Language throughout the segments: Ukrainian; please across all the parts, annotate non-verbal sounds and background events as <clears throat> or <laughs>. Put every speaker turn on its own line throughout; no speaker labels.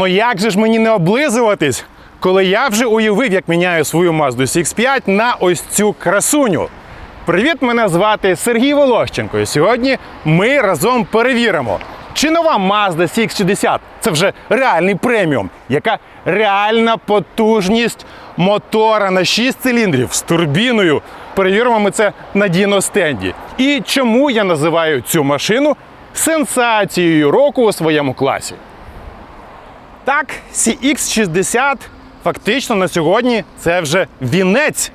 Ну як же ж мені не облизуватись, коли я вже уявив, як міняю свою Mazda CX-5 на ось цю красуню. Привіт, мене звати Сергій Волощенко. І сьогодні ми разом перевіримо, чи нова Mazda CX-60 це вже реальний преміум, яка реальна потужність мотора на 6 циліндрів з турбіною. Перевіримо ми це на діностенді. І чому я називаю цю машину сенсацією року у своєму класі. Так, CX60 фактично на сьогодні це вже вінець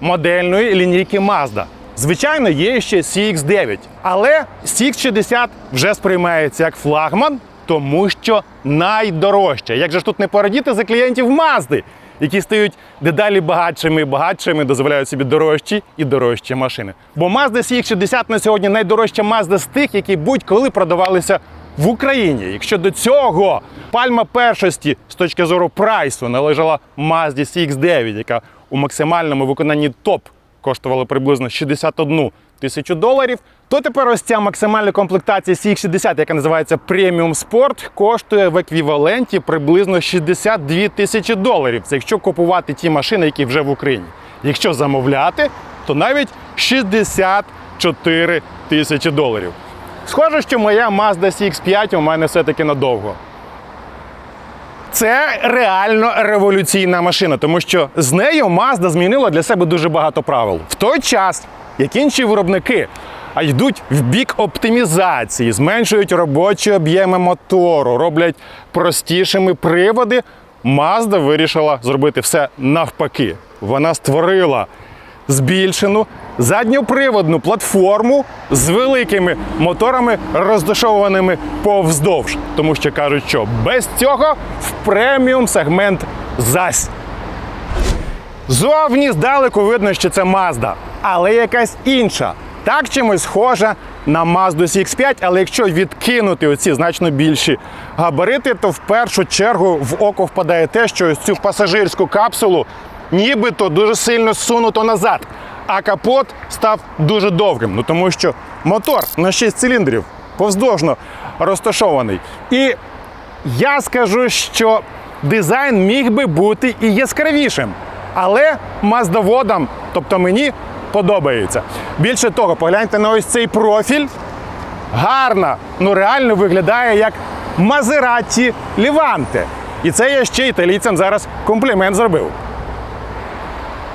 модельної лінійки Mazda. Звичайно, є ще CX9, але CX60 вже сприймається як флагман, тому що найдорожча. Як же ж тут не порадіти за клієнтів Mazda, які стають дедалі багатшими і багатшими, дозволяють собі дорожчі і дорожчі машини. Бо Mazda CX60 на сьогодні найдорожча Mazda з тих, які будь-коли продавалися в Україні. Якщо до цього пальма першості з точки зору прайсу належала Mazda CX9, яка у максимальному виконанні топ коштувала приблизно 61 тисячу доларів, то тепер ось ця максимальна комплектація CX60, яка називається Premium Sport, коштує в еквіваленті приблизно 62 тисячі доларів. Це якщо купувати ті машини, які вже в Україні. Якщо замовляти, то навіть 64 тисячі доларів. Схоже, що моя Mazda CX5 у мене все-таки надовго. Це реально революційна машина, тому що з нею Mazda змінила для себе дуже багато правил. В той час, як інші виробники а йдуть в бік оптимізації, зменшують робочі об'єми мотору, роблять простішими приводи. Mazda вирішила зробити все навпаки. Вона створила збільшену задньоприводну платформу з великими моторами, роздашованими повздовж. Тому що кажуть, що без цього в преміум сегмент зась. Зовні здалеку видно, що це Mazda, але якась інша. Так чимось схожа на Mazda CX5, але якщо відкинути оці значно більші габарити, то в першу чергу в око впадає те, що ось цю пасажирську капсулу нібито дуже сильно сунуто назад, а капот став дуже довгим. Ну тому що мотор на 6 циліндрів повздовжно розташований. І я скажу, що дизайн міг би бути і яскравішим, але маздоводам, тобто мені, подобається. Більше того, погляньте на ось цей профіль. Гарно, ну реально виглядає як Мазераті Ліванте. І це я ще італійцям зараз комплімент зробив.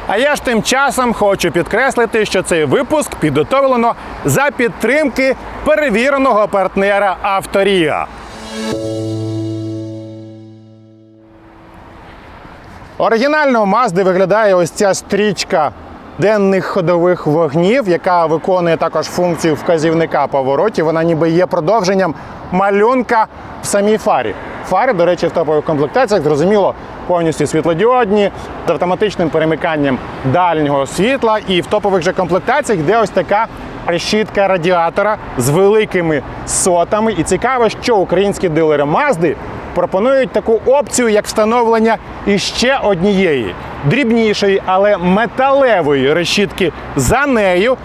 А я ж тим часом хочу підкреслити, що цей випуск підготовлено за підтримки перевіреного партнера Авторія. Оригінально у Мазди виглядає ось ця стрічка денних ходових вогнів, яка виконує також функцію вказівника поворотів. Вона ніби є продовженням малюнка в самій фарі. Фари, до речі, в топових комплектаціях, зрозуміло, повністю світлодіодні з автоматичним перемиканням дальнього світла. І в топових же комплектаціях йде ось така решітка радіатора з великими сотами. І цікаво, що українські дилери Mazda пропонують таку опцію, як встановлення іще однієї дрібнішої, але металевої решітки за нею,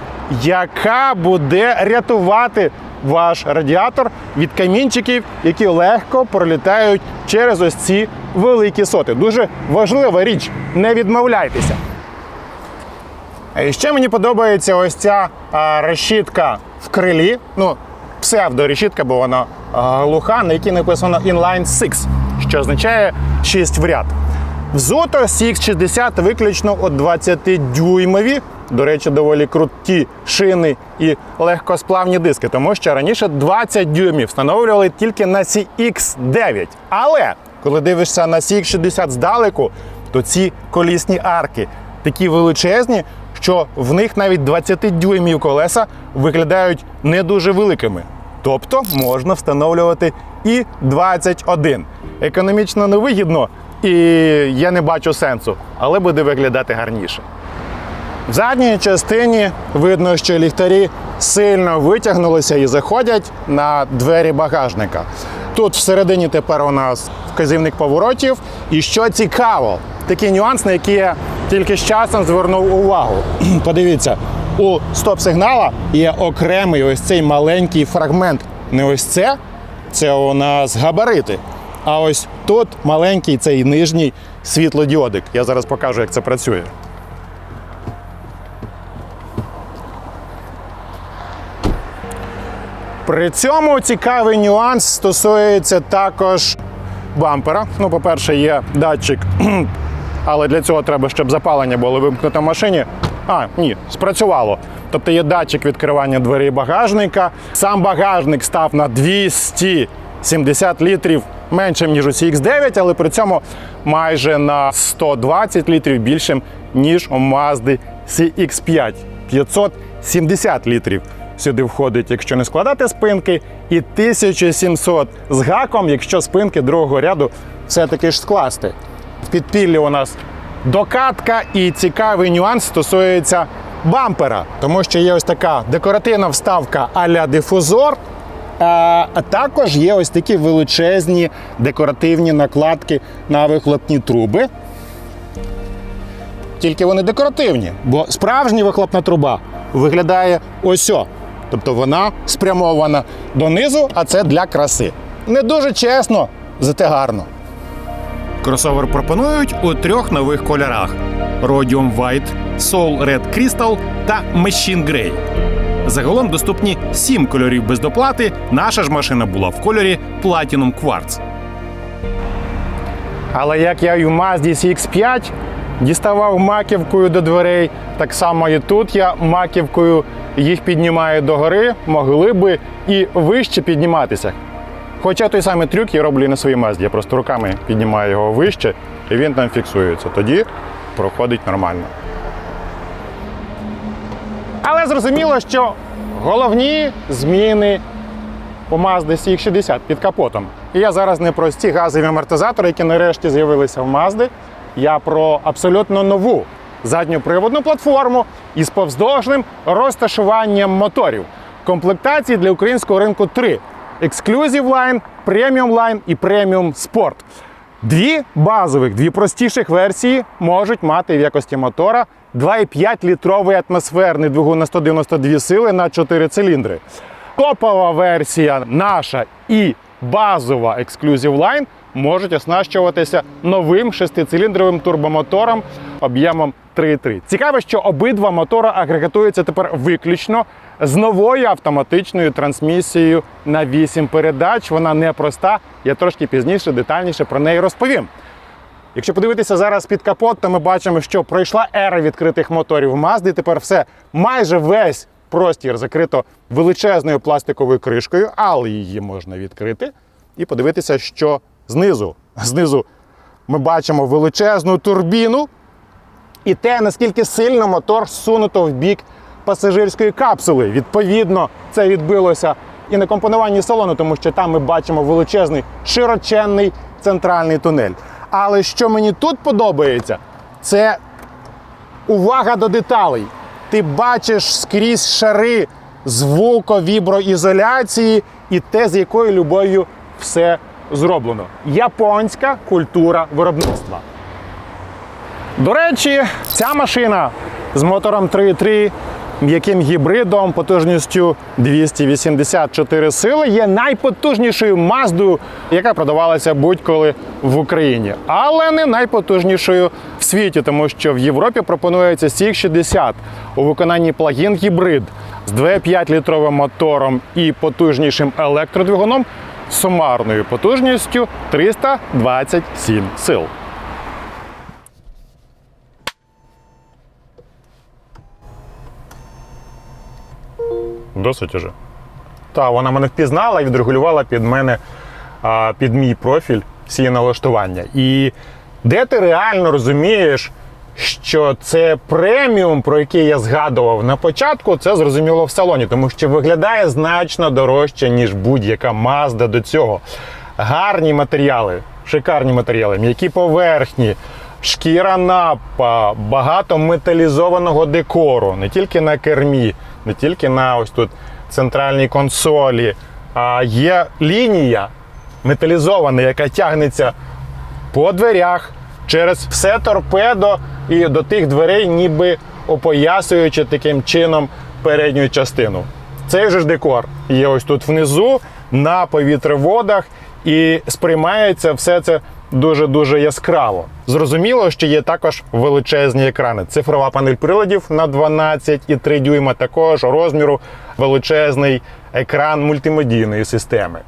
яка буде рятувати ваш радіатор від камінчиків, які легко пролітають через ось ці великі соти. Дуже важлива річ, не відмовляйтеся. А ще мені подобається ось ця решітка в крилі. Ну, псевдорешітка, бо вона а, глуха, на якій написано Inline 6, що означає 6 в ряд. Взуто CX60 виключно от 20-дюймові. До речі, доволі круті шини і легкосплавні диски, тому що раніше 20 дюймів встановлювали тільки на CX9. Але коли дивишся на CX60 здалеку, то ці колісні арки такі величезні, що в них навіть 20 дюймів колеса виглядають не дуже великими. Тобто можна встановлювати і 21. Економічно невигідно, і я не бачу сенсу, але буде виглядати гарніше. В задній частині видно, що ліхтарі сильно витягнулися і заходять на двері багажника. Тут всередині тепер у нас вказівник поворотів. І що цікаво, такий нюанс, на який я тільки з часом звернув увагу. <clears throat> Подивіться, у стоп-сигнала є окремий ось цей маленький фрагмент. Не ось це, це у нас габарити. А ось тут маленький цей нижній світлодіодик. Я зараз покажу, як це працює. При цьому цікавий нюанс стосується також бампера. Ну, по-перше, є датчик, <clears throat> але для цього треба, щоб запалення було вимкнуто в машині. А, ні, спрацювало. Тобто є датчик відкривання дверей багажника. Сам багажник став на 270 літрів меншим, ніж у CX9, але при цьому майже на 120 літрів більшим, ніж у Mazda CX5. 570 літрів сюди входить, якщо не складати спинки, і 1700 з гаком, якщо спинки другого ряду все-таки ж скласти. В підпіллі у нас докатка і цікавий нюанс стосується бампера, тому що є ось така декоративна вставка а-ля дифузор. А також є ось такі величезні декоративні накладки на вихлопні труби. Тільки вони декоративні, бо справжня вихлопна труба виглядає ось. Тобто вона спрямована донизу, а це для краси. Не дуже чесно, зате гарно. Кросовер пропонують у трьох нових кольорах: Rhodium White, Soul Red Crystal та Machine Grey. Загалом доступні сім кольорів без доплати. Наша ж машина була в кольорі Platinum Quartz. Але як я і в Mazda CX5 діставав маківкою до дверей, так само і тут я маківкою їх піднімаю догори, могли би і вище підніматися. Хоча той самий трюк я роблю і на своїй Mazda. Я просто руками піднімаю його вище, і він там фіксується. Тоді проходить нормально. Але зрозуміло, що головні зміни у Mazda CX-60 під капотом. І я зараз не про ці газові амортизатори, які нарешті з'явилися в Mazda. Я про абсолютно нову задньоприводну платформу із повздовжним розташуванням моторів. Комплектації для українського ринку три: Exclusive Line, Premium Line і Premium Sport. Дві базових, дві простіших версії можуть мати в якості мотора 2,5 літровий атмосферний двигун на 192 сили на 4 циліндри. Топова версія наша і базова Exclusive Line можуть оснащуватися новим шестициліндровим турбомотором об'ємом 3,3. Цікаво, що обидва мотора агрегатуються тепер виключно з новою автоматичною трансмісією на 8 передач. Вона непроста. Я трошки пізніше детальніше про неї розповім. Якщо подивитися зараз під капот, то ми бачимо, що пройшла ера відкритих моторів Mazda. Тепер все майже весь простір закрито величезною пластиковою кришкою, але її можна відкрити і подивитися, що знизу. Знизу ми бачимо величезну турбіну і те, наскільки сильно мотор сунуто в бік пасажирської капсули. Відповідно, це відбилося і на компонуванні салону, тому що там ми бачимо величезний широченний центральний тунель. Але що мені тут подобається, це увага до деталей. Ти бачиш скрізь шари звуковіброізоляції і те, з якою любов'ю все зроблено. Японська культура виробництва. До речі, ця машина з мотором 3.3, м'яким гібридом потужністю 284 сили є найпотужнішою Маздою, яка продавалася будь-коли в Україні, але не найпотужнішою в світі, тому що в Європі пропонується CX-60 у виконанні плагін гібрид з 2,5 літровим мотором і потужнішим електродвигуном сумарною потужністю 327 сил. Досить уже. Так, вона мене впізнала і відрегулювала під мене, під мій профіль всі налаштування. І де ти реально розумієш, що це преміум, про який я згадував на початку, це зрозуміло в салоні, тому що виглядає значно дорожче, ніж будь-яка Mazda до цього. Гарні матеріали, шикарні матеріали, м'які поверхні, шкіра напа, багато металізованого декору, не тільки на кермі, не тільки на ось тут центральній консолі, а є лінія металізована, яка тягнеться по дверях через все торпедо і до тих дверей, ніби опоясуючи таким чином передню частину. Цей же ж декор є ось тут внизу на повітреводах, і сприймається все це дуже-дуже яскраво. Зрозуміло, що є також величезні екрани. Цифрова панель приладів на 12,3 дюйма, також розміру величезний екран мультимедійної системи.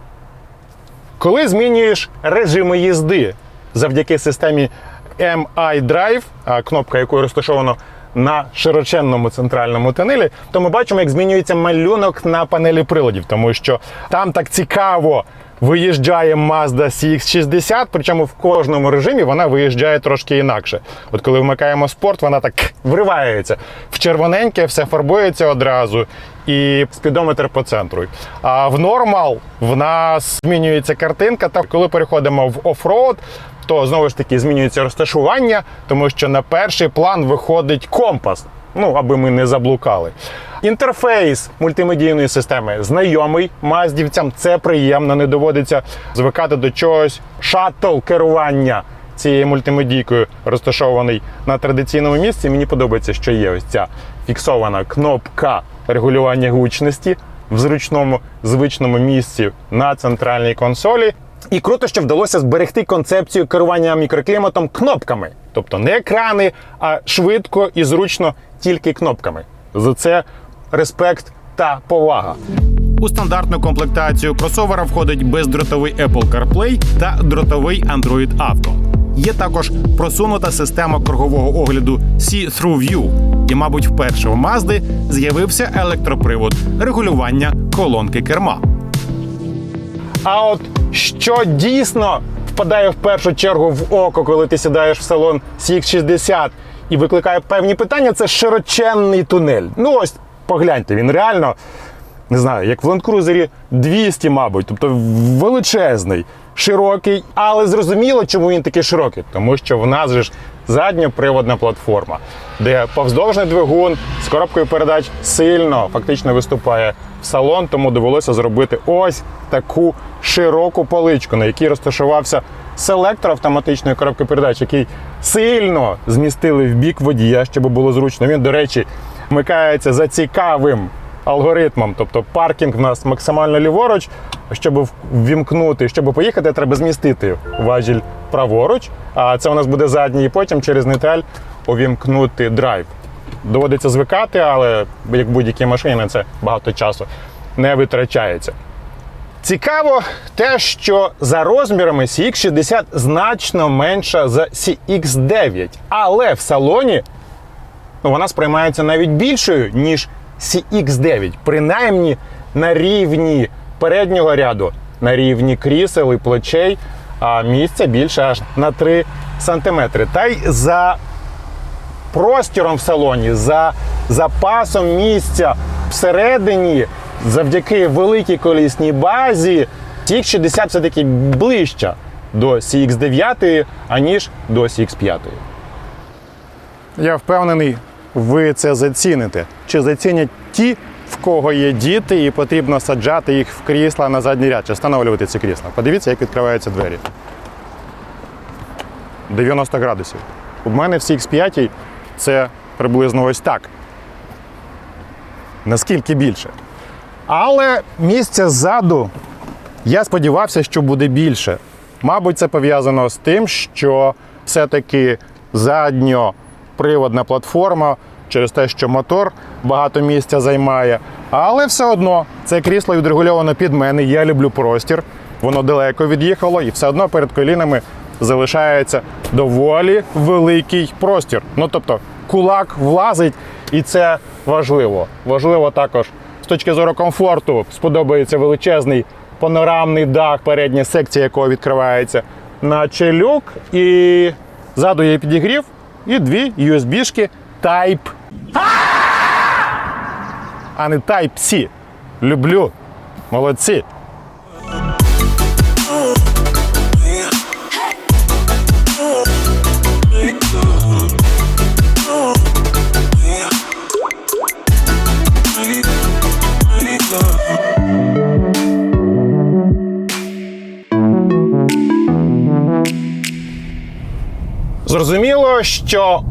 Коли змінюєш режими їзди завдяки системі MI Drive, кнопка якої розташовано на широченному центральному тунелі, то ми бачимо, як змінюється малюнок на панелі приладів, тому що там так цікаво виїжджає Mazda CX-60, причому в кожному режимі вона виїжджає трошки інакше. От коли вмикаємо спорт, вона так вривається в червоненьке, все фарбується одразу. І спідометр по центру. А в нормал в нас змінюється картинка. Та коли переходимо в офроуд, то знову ж таки змінюється розташування, тому що на перший план виходить компас. Ну, аби ми не заблукали. Інтерфейс мультимедійної системи знайомий маздівцям. Це приємно, не доводиться звикати до чогось. Шаттл керування цією мультимедійкою розташований на традиційному місці. Мені подобається, що є ось ця фіксована кнопка регулювання гучності в зручному звичному місці на центральній консолі. І круто, що вдалося зберегти концепцію керування мікрокліматом кнопками, тобто не екрани, а швидко і зручно тільки кнопками. За це респект та повага. У стандартну комплектацію кросовера входить бездротовий Apple CarPlay та дротовий Android Auto. Є також просунута система кругового огляду See-Through View. І, мабуть, вперше в Mazda з'явився електропривод регулювання колонки керма. А от що дійсно впадає в першу чергу в око, коли ти сідаєш в салон CX-60 і викликає певні питання, це широченний тунель. Ну ось погляньте, він реально не знаю, як в Cruiser 200, мабуть, тобто величезний, широкий, але зрозуміло, чому він такий широкий, тому що в нас же ж задньоприводна платформа, де повздовжний двигун з коробкою передач сильно фактично виступає в салон, тому довелося зробити ось таку широку поличку, на якій розташувався селектор автоматичної коробки передач, який сильно змістили в бік водія, щоб було зручно. Він, до речі, вмикається за цікавим алгоритмом. Тобто паркінг в нас максимально ліворуч. Щоб ввімкнути, щоб поїхати, треба змістити важіль праворуч. А це у нас буде задній, і потім через нейтраль увімкнути драйв. Доводиться звикати, але як машині на це багато часу не витрачається. Цікаво те, що за розмірами CX60 значно менша за CX9, але в салоні ну, вона сприймається навіть більшою, ніж CX9, принаймні на рівні переднього ряду, на рівні крісел і плечей, а місця більше аж на 3 см. Та й за простіром в салоні, за запасом місця всередині, завдяки великій колісній базі, CX60 все-таки ближча до CX9, аніж до CX5. Я впевнений, ви це заціните. Чи зацінять ті, в кого є діти, і потрібно саджати їх в крісла на задній ряд, чи встановлювати ці крісла. Подивіться, як відкриваються двері. 90 градусів. У мене в CX5 це приблизно ось так. Наскільки більше. Але місця ззаду я сподівався, що буде більше. Мабуть, це пов'язано з тим, що все-таки задньоприводна платформа через те, що мотор багато місця займає. Але все одно це крісло відрегульовано під мене. Я люблю простір. Воно далеко від'їхало, і все одно перед колінами залишається доволі великий простір. Ну тобто кулак влазить, і це важливо. Важливо також точки зору комфорту. Сподобається величезний панорамний дах, передня секція якого відкривається на челюк. І ззаду є підігрів і дві USB-шки Type. А не Type-C. Люблю. Молодці. Що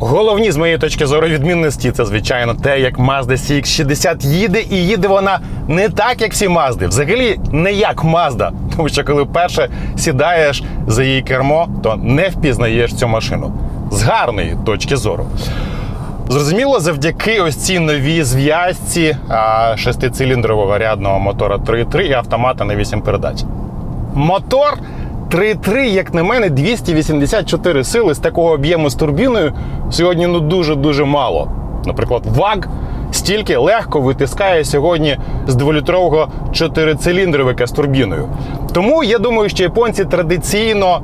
головні з моєї точки зору відмінності це, звичайно, те, як Mazda CX-60 їде, і їде вона не так, як всі Mazda. Взагалі не як Mazda. Тому що коли вперше сідаєш за її кермо, то не впізнаєш цю машину з гарної точки зору. Зрозуміло, завдяки ось цій новій зв'язці шестициліндрового рядного мотора 3.3 і автомата на 8 передач. Мотор 3.3, як на мене, 284 сили з такого об'єму з турбіною сьогодні ну дуже-дуже мало. Наприклад, ВАГ стільки легко витискає сьогодні з дволітрового чотирициліндровика з турбіною. Тому я думаю, що японці традиційно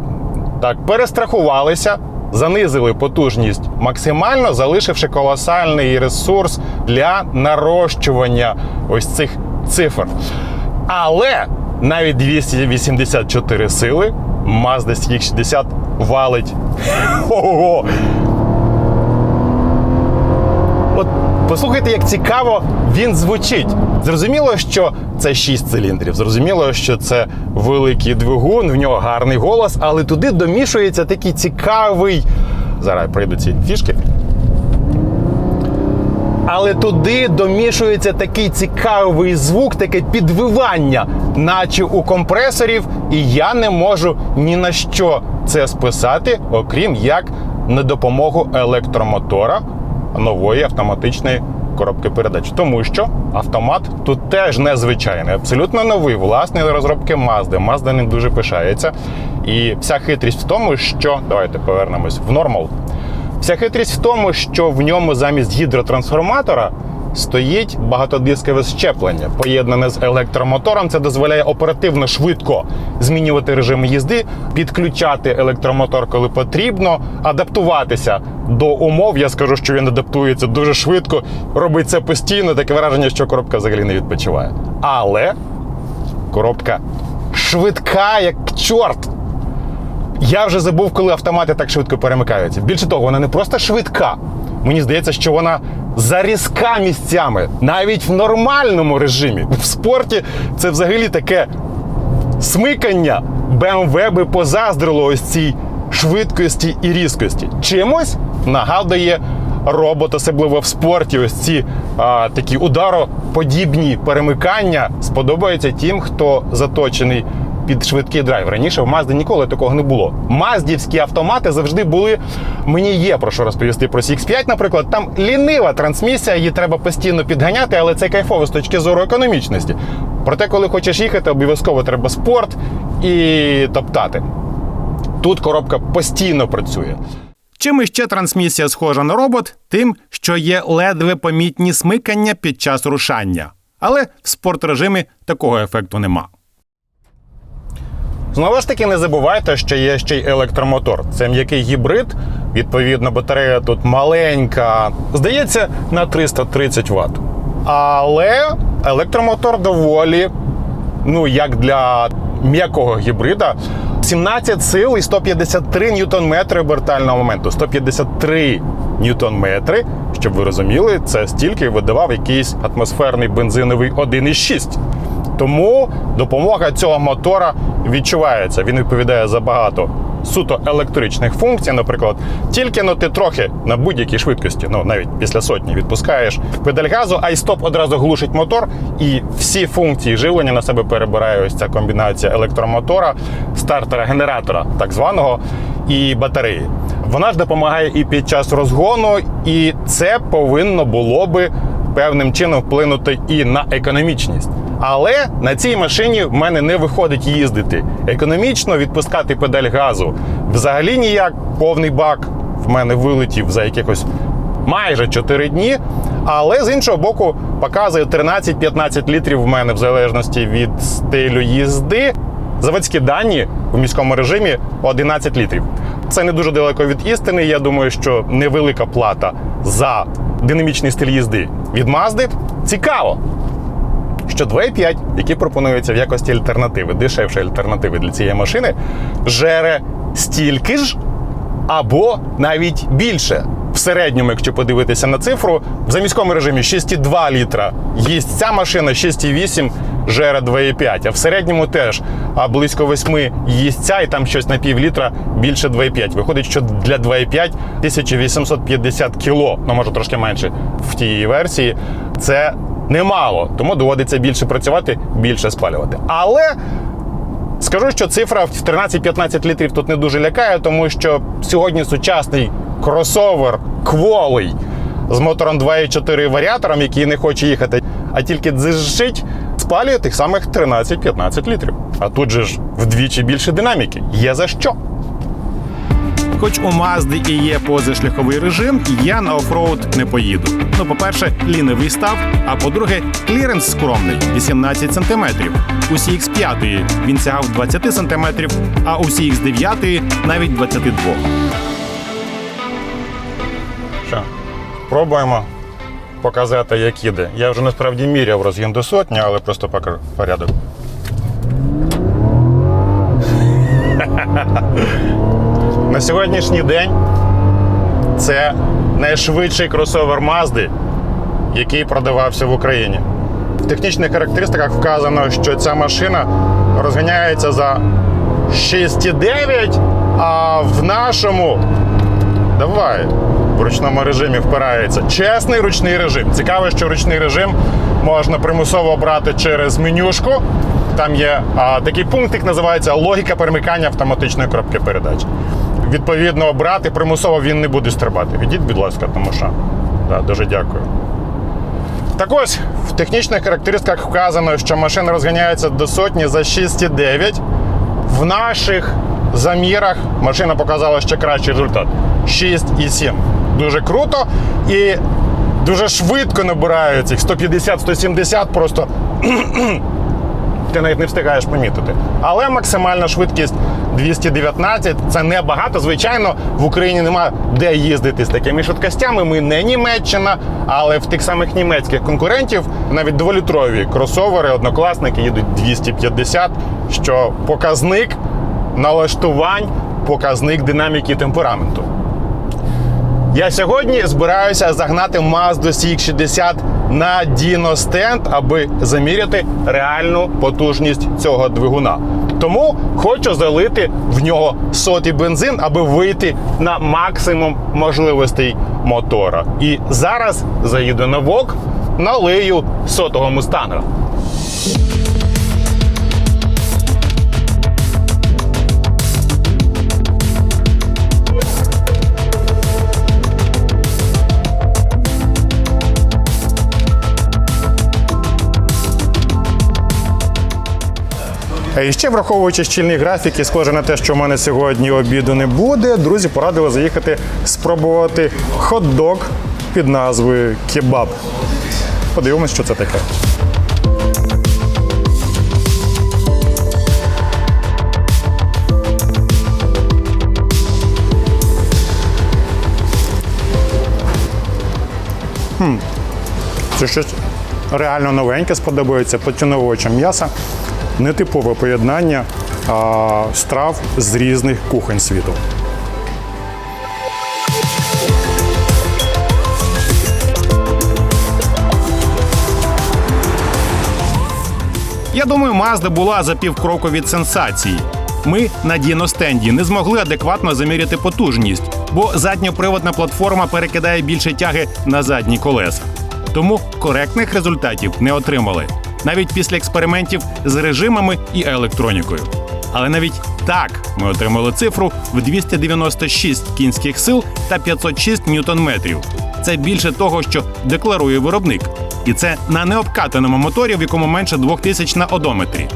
так перестрахувалися, занизили потужність максимально, залишивши колосальний ресурс для нарощування ось цих цифр. Але навіть 284 сили Mazda CX-60 валить. <laughs> Ого! От послухайте, як цікаво він звучить. Зрозуміло, що це 6 циліндрів. Зрозуміло, що це великий двигун, в нього гарний голос, але туди домішується такий цікавий. Зараз пройду ці фішки. Але туди домішується такий цікавий звук, таке підвивання, наче у компресорів, і я не можу ні на що це списати, окрім як на допомогу електромотора нової автоматичної коробки передач. Тому що автомат тут теж незвичайний, абсолютно новий, власний розробки Mazda. Mazda ним дуже пишається. І вся хитрість в тому, що давайте повернемось в нормал. Вся хитрість в тому, що в ньому замість гідротрансформатора стоїть багатодискове щеплення, поєднане з електромотором. Це дозволяє оперативно швидко змінювати режим їзди, підключати електромотор, коли потрібно, адаптуватися до умов. Я скажу, що він адаптується дуже швидко, робить це постійно. Таке враження, що коробка взагалі не відпочиває. Але коробка швидка, як чорт. Я вже забув, коли автомати так швидко перемикаються. Більше того, вона не просто швидка. Мені здається, що вона зарізка місцями, навіть в нормальному режимі. В спорті це взагалі таке смикання. BMW би позаздрило ось цій швидкості і різкості. Чимось нагадує робот, особливо в спорті. Ось ці а, такі удароподібні перемикання сподобаються тим, хто заточений під швидкий драйв. Раніше в Mazda ніколи такого не було. Маздівські автомати завжди були. Мені є про що розповісти про CX5, наприклад. Там лінива трансмісія, її треба постійно підганяти, але це кайфово з точки зору економічності. Проте, коли хочеш їхати, обов'язково треба спорт і топтати. Тут коробка постійно працює. Чим іще трансмісія схожа на робот, тим, що є ледве помітні смикання під час рушання. Але в спортрежимі такого ефекту нема. Знову ж таки, не забувайте, що є ще й електромотор. Це м'який гібрид. Відповідно, батарея тут маленька, здається, на 330 Вт. Але електромотор доволі, ну як для м'якого гібрида, 17 сил і 153 ньютон-метри обертального моменту. 153 ньютон-метри, щоб ви розуміли, це стільки видавав якийсь атмосферний бензиновий 1,6. Тому допомога цього мотора відчувається. Він відповідає за багато суто електричних функцій. Наприклад, тільки ну, ти трохи на будь-якій швидкості, ну навіть після сотні, відпускаєш педаль газу, а й стоп одразу глушить мотор, і всі функції живлення на себе перебирає ось ця комбінація електромотора, стартера, генератора, так званого, і батареї. Вона ж допомагає і під час розгону, і це повинно було би певним чином вплинути і на економічність. Але на цій машині в мене не виходить їздити. Економічно відпускати педаль газу взагалі ніяк. Повний бак в мене вилетів за якихось майже 4 дні. Але з іншого боку, показує 13-15 літрів в мене в залежності від стилю їзди. Заводські дані в міському режимі 11 літрів. Це не дуже далеко від істини. Я думаю, що невелика плата за динамічний стиль їзди від Mazda. Цікаво що 2.5, які пропонуються в якості альтернативи, дешевшої альтернативи для цієї машини, жере стільки ж або навіть більше. В середньому, якщо подивитися на цифру, в заміському режимі 6,2 літра їсть ця машина, 6,8 жере 2,5. А в середньому теж а близько 8 їсть ця, і там щось на пів літра більше 2,5. Виходить, що для 2,5 1850 кіло, ну може трошки менше в тій версії. Це немало, тому доводиться більше працювати, більше спалювати. Але Скажу, що цифра в 13-15 літрів тут не дуже лякає, тому що сьогодні сучасний кросовер кволий з мотором 2.4 варіатором, який не хоче їхати, а тільки дзижить, спалює тих самих 13-15 літрів. А тут же ж вдвічі більше динаміки. Є за що. Хоч у Мазди і є позашляховий режим, я на офроуд не поїду. Ну, по-перше, лінивий став, а по-друге, кліренс скромний 18 см. У CX5 він сягав 20 см, а у CX9 навіть 22. Що, пробуємо показати, як іде. Я вже насправді міряв розгін до сотні, але просто покажу порядок. Сьогоднішній день це найшвидший кросовер Мазди, який продавався в Україні. В технічних характеристиках вказано, що ця машина розганяється за 6,9, а в нашому давай в ручному режимі впирається. Чесний ручний режим. Цікаво, що ручний режим можна примусово брати через менюшку. Там є а, такий пунктик, називається логіка перемикання автоматичної коробки передач. Відповідно, брати примусово він не буде стрибати. Ідіть, будь ласка, тому що да, дуже дякую. Так ось, в технічних характеристиках вказано, що машина розганяється до сотні за 6,9. В наших замірах машина показала ще кращий результат 6,7. Дуже круто і дуже швидко набирає цих 150-170 просто. <clears throat> Ти навіть не встигаєш помітити. Але максимальна швидкість 219 це небагато. Звичайно, в Україні нема де їздити з такими швидкостями. Ми не Німеччина, але в тих самих німецьких конкурентів навіть дволітрові кросовери, однокласники їдуть 250, що показник налаштувань, показник динаміки темпераменту. Я сьогодні збираюся загнати Mazda CX-60 на Dino аби заміряти реальну потужність цього двигуна. Тому хочу залити в нього сотий бензин, аби вийти на максимум можливостей мотора. І зараз заїду на вок, налию сотого мустанга. І ще враховуючи щільні графіки, схоже на те, що в мене сьогодні обіду не буде. Друзі порадили заїхати спробувати хот-дог під назвою Кебаб. Подивимось, що це таке. Хм. Це щось реально новеньке сподобається поціновувачам м'яса нетипове поєднання а, страв з різних кухонь світу. Я думаю, Mazda була за півкроку від сенсації. Ми на діностенді не змогли адекватно заміряти потужність, бо задньоприводна платформа перекидає більше тяги на задні колеса. Тому коректних результатів не отримали навіть після експериментів з режимами і електронікою. Але навіть так ми отримали цифру в 296 кінських сил та 506 ньютон-метрів. Це більше того, що декларує виробник. І це на необкатаному моторі, в якому менше 2000 на одометрі.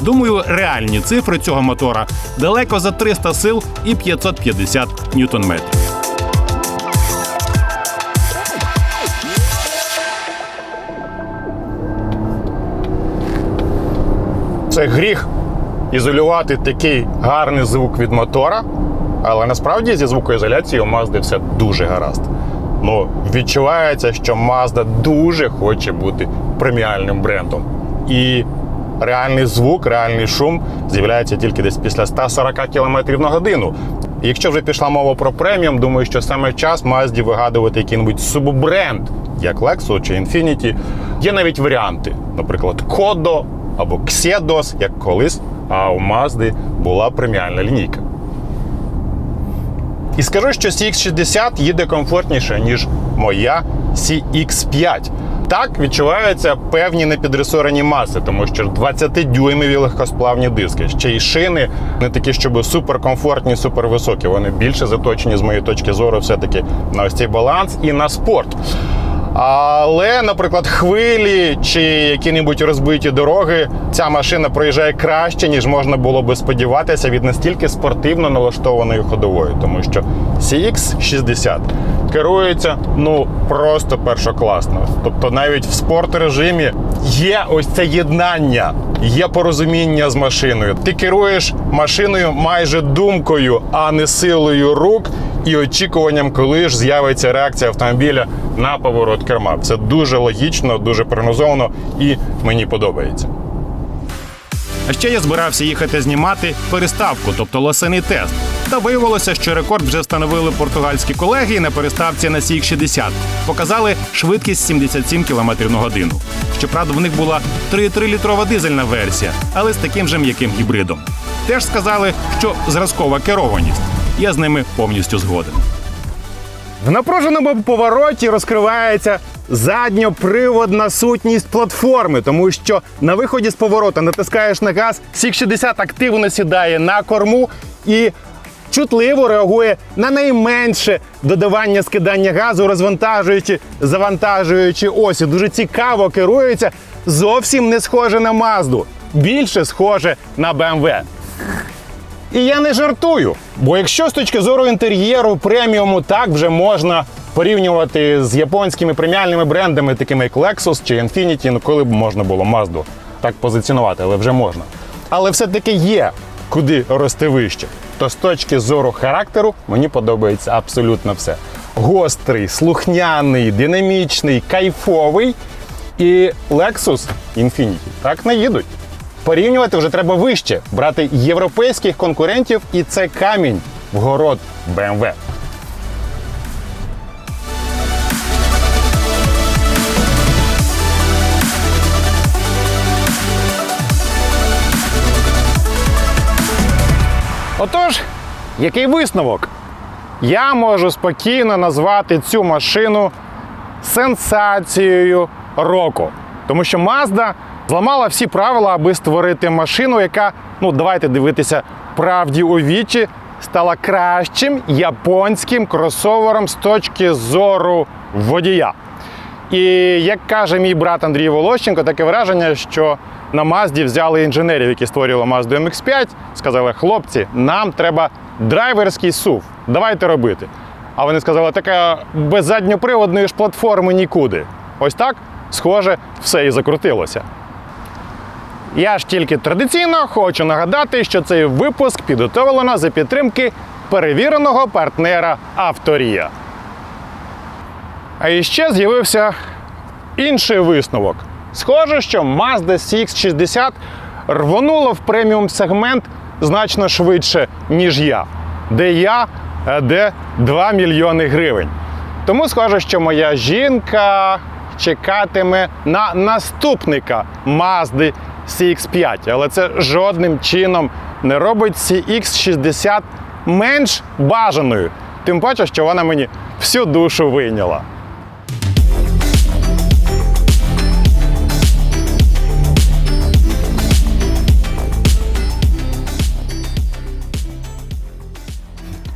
Думаю, реальні цифри цього мотора далеко за 300 сил і 550 ньютон-метрів. Це гріх ізолювати такий гарний звук від мотора, але насправді зі звукоізоляцією у Mazda все дуже гаразд. Ну, відчувається, що Mazda дуже хоче бути преміальним брендом. І реальний звук, реальний шум з'являється тільки десь після 140 км на годину. Якщо вже пішла мова про преміум, думаю, що саме час Mazda вигадувати який-небудь суббренд, як Lexus чи Infiniti. Є навіть варіанти, наприклад, Kodo або Xedos, як колись, а у Mazda була преміальна лінійка. І скажу, що CX60 їде комфортніше, ніж моя CX5. так відчуваються певні непідресорені маси, тому що 20-дюймові легкосплавні диски, ще й шини не такі, щоб суперкомфортні, супервисокі. Вони більше заточені з моєї точки зору, все-таки на ось цей баланс і на спорт. Але, наприклад, хвилі чи які-небудь розбиті дороги, ця машина проїжджає краще, ніж можна було би сподіватися від настільки спортивно налаштованої ходової, тому що CX60 керується ну просто першокласно. Тобто навіть в спорт режимі є ось це єднання, є порозуміння з машиною. Ти керуєш машиною майже думкою, а не силою рук і очікуванням, коли ж з'явиться реакція автомобіля на поворот керма. Це дуже логічно, дуже прогнозовано і мені подобається. А ще я збирався їхати знімати переставку, тобто лосиний тест. Та виявилося, що рекорд вже встановили португальські колеги на переставці на Сік 60 показали швидкість 77 км на годину. Щоправда, в них була 3,3 літрова дизельна версія, але з таким же м'яким гібридом. Теж сказали, що зразкова керованість. Я з ними повністю згоден. В напруженому повороті розкривається задньоприводна сутність платформи, тому що на виході з поворота натискаєш на газ, Сік 60 активно сідає на корму і чутливо реагує на найменше додавання скидання газу, розвантажуючи, завантажуючи осі. Дуже цікаво керується, зовсім не схоже на Мазду, більше схоже на BMW. І я не жартую. Бо якщо з точки зору інтер'єру преміуму так вже можна порівнювати з японськими преміальними брендами, такими як Lexus чи Infiniti, ну коли б можна було Mazda так позиціонувати, але вже можна. Але все-таки є куди рости вище. То з точки зору характеру мені подобається абсолютно все. Гострий, слухняний, динамічний, кайфовий. І Lexus Infiniti так не їдуть. Порівнювати вже треба вище, брати європейських конкурентів, і це камінь в город BMW. Отож, який висновок? Я можу спокійно назвати цю машину сенсацією року. Тому що Mazda зламала всі правила, аби створити машину, яка, ну давайте дивитися правді у вічі, стала кращим японським кросовером з точки зору водія. І як каже мій брат Андрій Волощенко, таке враження, що на Мазді взяли інженерів, які створювали Mazda MX5, сказали, хлопці, нам треба драйверський SUV, давайте робити. А вони сказали, така без задньоприводної ж платформи нікуди. Ось так, схоже, все і закрутилося. Я ж тільки традиційно хочу нагадати, що цей випуск підготовлено за підтримки перевіреного партнера Авторія. А іще з'явився інший висновок. Схоже, що Mazda CX-60 рвонула в преміум сегмент значно швидше, ніж я. Де я, а де 2 мільйони гривень. Тому схоже, що моя жінка чекатиме на наступника Mazda CX5, але це жодним чином не робить CX60 менш бажаною. Тим паче, що вона мені всю душу вийняла.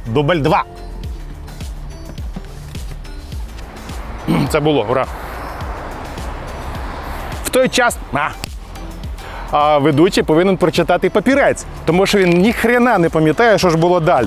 Дубль 2. Це було, ура. В той час. А. А ведучий повинен прочитати папірець, тому що він ніхрена не пам'ятає, що ж було далі.